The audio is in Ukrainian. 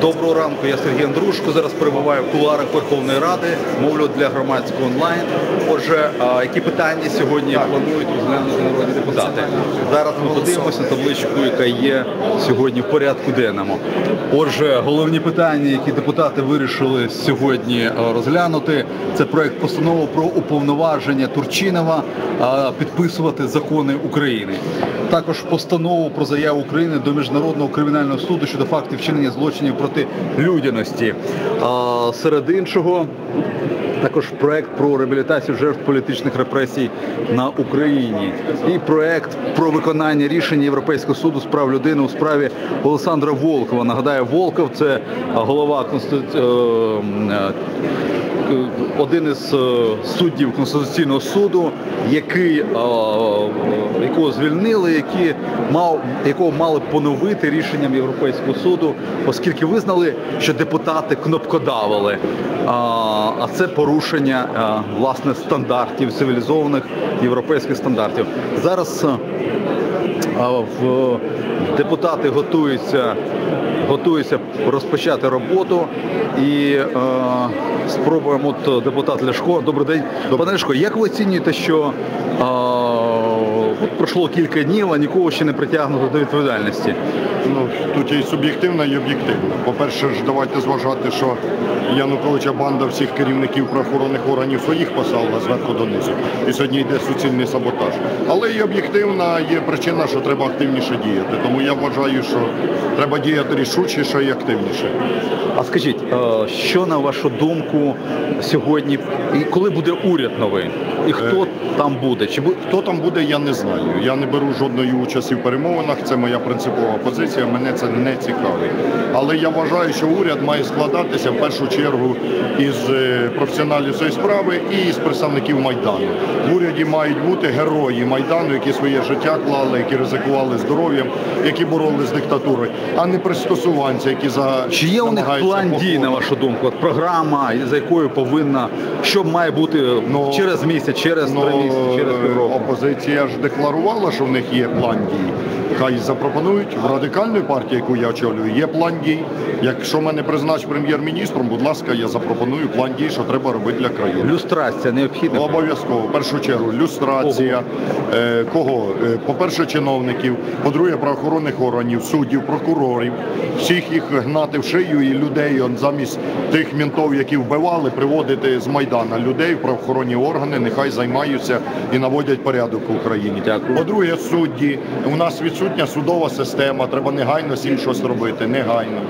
Доброго ранку, я Сергій Андрушко. Зараз перебуваю в кулуарах Верховної Ради, мовлю для громадського онлайн. Отже, які питання сьогодні планують розглянути народні депутати? Зараз ми подивимося на табличку, яка є сьогодні в порядку денному. Отже, головні питання, які депутати вирішили сьогодні розглянути, це проект постанови про уповноваження Турчинова підписувати закони України. Також постанову про заяву України до міжнародного кримінального суду щодо фактів вчинення злочинів проти людяності. А, серед іншого. Також проект про реабілітацію жертв політичних репресій на Україні і проект про виконання рішення Європейського суду з прав людини у справі Олександра Волкова. Нагадаю, Волков це голова конститу... е, е, один із е, суддів Конституційного суду, який, якого звільнили, які мав, якого мали поновити рішенням Європейського суду, оскільки визнали, що депутати кнопкодавили. А, це порушення е, власне стандартів, цивілізованих європейських стандартів. Зараз е, в депутати готуються, готуються розпочати роботу і е, спробуємо от депутат Ляшко. Добрий день, пане Ляшко, як ви оцінюєте, що е, пройшло кілька днів, а нікого ще не притягнуто до відповідальності? Ну, тут є і суб'єктивна, і об'єктивна. По-перше, ж давайте зважати, що Януковича банда всіх керівників правоохоронних органів своїх послала зверху донизу. І сьогодні йде суцільний саботаж. Але і об'єктивна є причина, що треба активніше діяти. Тому я вважаю, що треба діяти рішучіше і активніше. А скажіть, е, що на вашу думку сьогодні, і коли буде уряд новий, і хто там буде? Чи бу- Хто там буде, я не знаю. Я не беру жодної участі в перемовинах. Це моя принципова позиція. Мене це не цікавить. Але я вважаю, що уряд має складатися в першу чергу із е, професіоналів цієї справи і з представників майдану. В уряді мають бути герої майдану, які своє життя клали, які ризикували здоров'ям, які боролися з диктатурою, а не пристосуванці, які за Чи є у них план дій, на вашу думку? От програма, за якою повинна, що має бути Ну, через місяць, через три Ну, місяці, через е, півроку? опозиція ж декларувала, що в них є план дій. Хай запропонують в радикальної партії, яку я очолюю, є план дій. Якщо мене призначить прем'єр-міністром, будь ласка, я запропоную план дій, що треба робити для країни. Люстрація необхідна. Обов'язково, в першу чергу, люстрація. Е, кого? Е, по-перше, чиновників, по-друге, правоохоронних органів, суддів, прокурорів. Всіх їх гнати в шию і людей он, замість тих ментов, які вбивали, приводити з Майдана людей в правоохоронні органи, нехай займаються і наводять порядок в Україні. Дякую. По-друге, судді. У нас відсутня судова система, треба негайно з цим щось робити. Негайно.